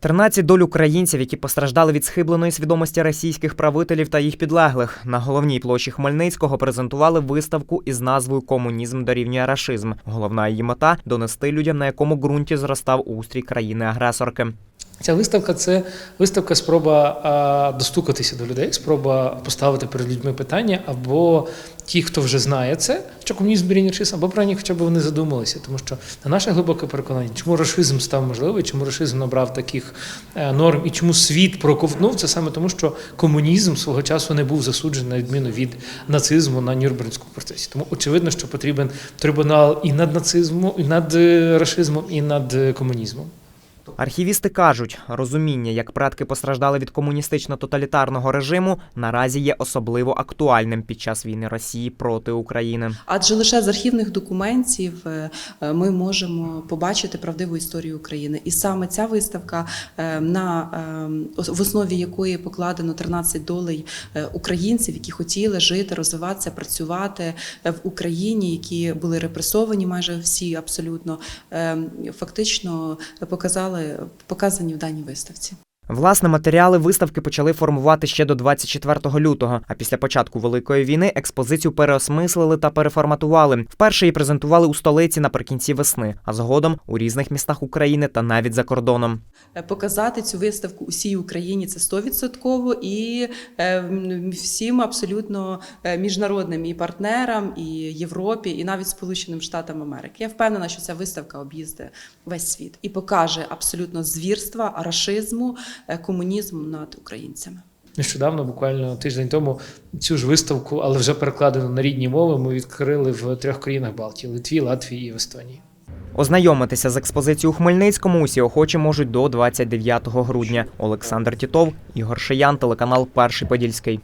13 доль українців, які постраждали від схибленої свідомості російських правителів та їх підлеглих, на головній площі Хмельницького презентували виставку із назвою Комунізм дорівнює рашизм. Головна її мета донести людям, на якому ґрунті зростав устрій країни-агресорки. Ця виставка це виставка спроба достукатися до людей, спроба поставити перед людьми питання, або ті, хто вже знає це, що комунізм рашизм, або про хоча б вони задумалися. Тому що на наше глибоке переконання, чому рашизм став можливий, чому рашизм набрав таких е, норм і чому світ проковтнув, це саме тому, що комунізм свого часу не був засуджений на відміну від нацизму на Нюрнберзькому процесі. Тому очевидно, що потрібен трибунал і над нацизмом, і над е, рашизмом, і над е, комунізмом. Архівісти кажуть, розуміння, як предки постраждали від комуністично-тоталітарного режиму, наразі є особливо актуальним під час війни Росії проти України. Адже лише з архівних документів е, е, ми можемо побачити правдиву історію України. І саме ця виставка, е, на в основі якої покладено 13 долей українців, які хотіли жити, розвиватися, працювати в Україні, які були репресовані, майже всі абсолютно фактично показані в даній виставці. Власне, матеріали виставки почали формувати ще до 24 лютого. А після початку великої війни експозицію переосмислили та переформатували. Вперше її презентували у столиці наприкінці весни, а згодом у різних містах України та навіть за кордоном. Е, Показати цю виставку усій Україні це стовідсотково і е, всім абсолютно е, міжнародним і партнерам, і Європі, і навіть Сполученим Штатам Америки. Я впевнена, що ця виставка об'їздить весь світ і покаже абсолютно звірства, рашизму, е, комунізму над українцями. Нещодавно, буквально тиждень тому, цю ж виставку, але вже перекладену на рідні мови, ми відкрили в трьох країнах Балтії: Литві, Латвії і Естонії. Ознайомитися з експозицією у Хмельницькому усі охочі можуть до 29 грудня. Олександр Тітов, Ігор Шиян, телеканал Перший Подільський.